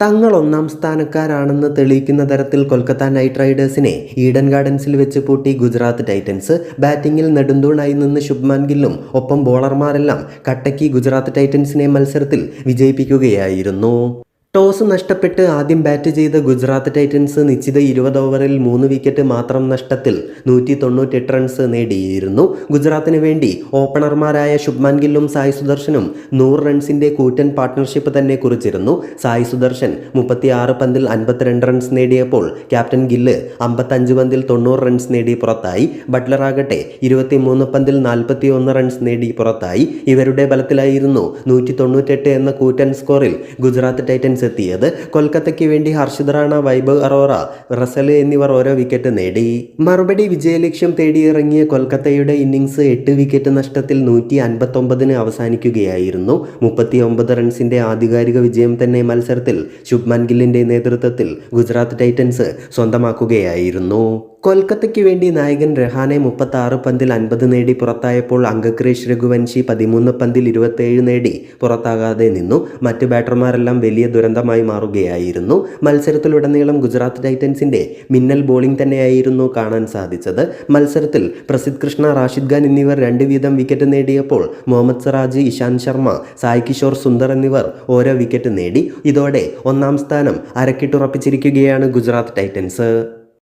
തങ്ങൾ ഒന്നാം സ്ഥാനക്കാരാണെന്ന് തെളിയിക്കുന്ന തരത്തിൽ കൊൽക്കത്ത നൈറ്റ് റൈഡേഴ്സിനെ ഈഡൻ ഗാർഡൻസിൽ വെച്ച് പൂട്ടി ഗുജറാത്ത് ടൈറ്റൻസ്. ബാറ്റിംഗിൽ നെടുന്തൂണായി നിന്ന് ശുഭ്മാൻ ഗില്ലും ഒപ്പം ബോളർമാരെല്ലാം കട്ടക്കി ഗുജറാത്ത് ടൈറ്റൻസിനെ മത്സരത്തിൽ വിജയിപ്പിക്കുകയായിരുന്നു. ടോസ് നഷ്ടപ്പെട്ട് ആദ്യം ബാറ്റ് ചെയ്ത ഗുജറാത്ത് ടൈറ്റൻസ് നിശ്ചിത ഇരുപത് ഓവറിൽ മൂന്ന് വിക്കറ്റ് മാത്രം നഷ്ടത്തിൽ നൂറ്റി തൊണ്ണൂറ്റെട്ട് റൺസ് നേടിയിരുന്നു. ഗുജറാത്തിന് വേണ്ടി ഓപ്പണർമാരായ ശുഭ്മാൻ ഗില്ലും സായ് സുദർശനും നൂറ് റൺസിന്റെ കൂറ്റൻ പാർട്ട്ണർഷിപ്പ് തന്നെ കുറിച്ചിരുന്നു. സായ് സുദർശൻ മുപ്പത്തിയാറ് പന്തിൽ അൻപത്തിരണ്ട് റൺസ് നേടിയപ്പോൾ ക്യാപ്റ്റൻ ഗില്ല് അമ്പത്തഞ്ച് പന്തിൽ തൊണ്ണൂറ് റൺസ് നേടി പുറത്തായി. ബട്ട്ലർ ആകട്ടെ ഇരുപത്തിമൂന്ന് പന്തിൽ നാൽപ്പത്തി ഒന്ന് റൺസ് നേടി പുറത്തായി. ഇവരുടെ ബലത്തിലായിരുന്നു നൂറ്റി തൊണ്ണൂറ്റെട്ട് എന്ന കൂറ്റൻ സ്കോറിൽ ഗുജറാത്ത് ടൈറ്റൻസ് എത്തിയത് കൊൽക്കത്തയ്ക്ക് വേണ്ടി ഹർഷിത് റാണ വൈഭവ് അറോറ. റസൽ എന്നിവർ ഓരോ വിക്കറ്റ് നേടി. മറുപടി വിജയലക്ഷ്യം തേടിയിറങ്ങിയ കൊൽക്കത്തയുടെ ഇന്നിംഗ്സ് എട്ട് വിക്കറ്റ് നഷ്ടത്തിൽ നൂറ്റി അൻപത്തൊമ്പതിന് അവസാനിക്കുകയായിരുന്നു. മുപ്പത്തി ഒമ്പത് റൺസിന്റെ ആധികാരിക വിജയം തന്നെ മത്സരത്തിൽ ശുഭ്മാൻ ഗില്ലിന്റെ നേതൃത്വത്തിൽ ഗുജറാത്ത് ടൈറ്റൻസ് സ്വന്തമാക്കുകയായിരുന്നു. കൊൽക്കത്തയ്ക്ക് വേണ്ടി നായകൻ രഹാനെ മുപ്പത്തി ആറ് പന്തിൽ അൻപത് നേടി പുറത്തായപ്പോൾ അങ്കക്രേഷ് രഘുവൻഷി പതിമൂന്ന് പന്തിൽ ഇരുപത്തേഴ് നേടി പുറത്താകാതെ നിന്നു. മറ്റ് ബാറ്റർമാരെല്ലാം വലിയ ദുരന്തമായി മാറുകയായിരുന്നു. മത്സരത്തിലുടനീളം ഗുജറാത്ത് ടൈറ്റൻസിന്റെ മിന്നൽ ബോളിംഗ് തന്നെയായിരുന്നു കാണാൻ സാധിച്ചത്. മത്സരത്തിൽ പ്രസിദ്ധ് കൃഷ്ണ റാഷിദ് ഖാൻ എന്നിവർ രണ്ട് വീതം വിക്കറ്റ് നേടിയപ്പോൾ മുഹമ്മദ് സിറാജ് ഇഷാന്ത് ശർമ്മ സായ് കിഷോർ സുന്ദർ എന്നിവർ ഓരോ വിക്കറ്റ് നേടി. ഇതോടെ ഒന്നാം സ്ഥാനം അരക്കിട്ടുറപ്പിച്ചിരിക്കുകയാണ് ഗുജറാത്ത് ടൈറ്റൻസ്.